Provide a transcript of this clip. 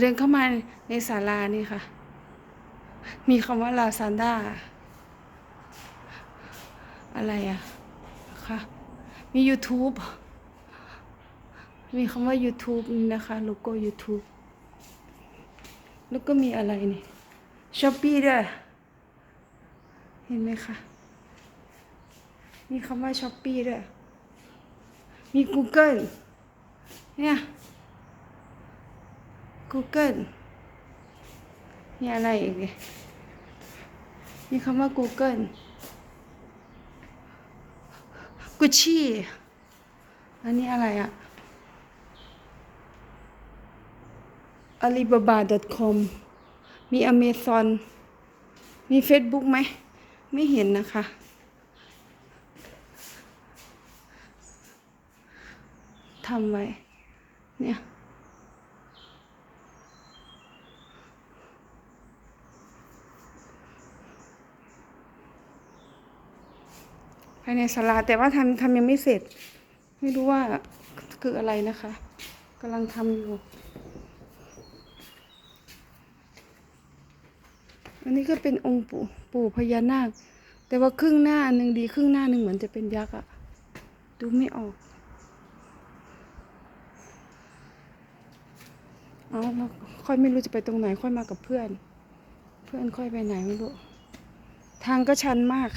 เดินเข้ามาในศาลานี่ค่ะ มีคำว่าลาซาด้าอะไรอะค่ะ มี YouTube มีคำว่า YouTube นี่นะคะโลโก้ YouTube แล้วก็มีอะไรนี่ช้อปปี้ด้วย เห็นไหมคะ มีคำว่าช้อปปี้ด้วย มี Google เนี่ย Google มีอะไรอีกมีคำว่า Google Gucci อันนี้อะไรอะ alibaba.com มี Amazon มี Facebook ไหม ไม่เห็นนะคะ ทำไว้ เนี่ย ภายในศาลาแต่ว่าทำทำยังไม่เสร็จ ไม่รู้ว่าคืออะไรนะคะกำลังทำอยู่ อันนี้ก็เป็นองค์ปู่ปู่พญานาค แต่ว่าครึ่งหน้านหนึ่งดีครึ่งหน้าหนึ่งเหมือนจะเป็นยักษ์อะดูไม่ออกเอาแล้วค่อยไม่รู้จะไปตรงไหนค่อยมากับเพื่อน เพื่อนค่อยไปไหนไม่รู้ ทางก็ชันมาก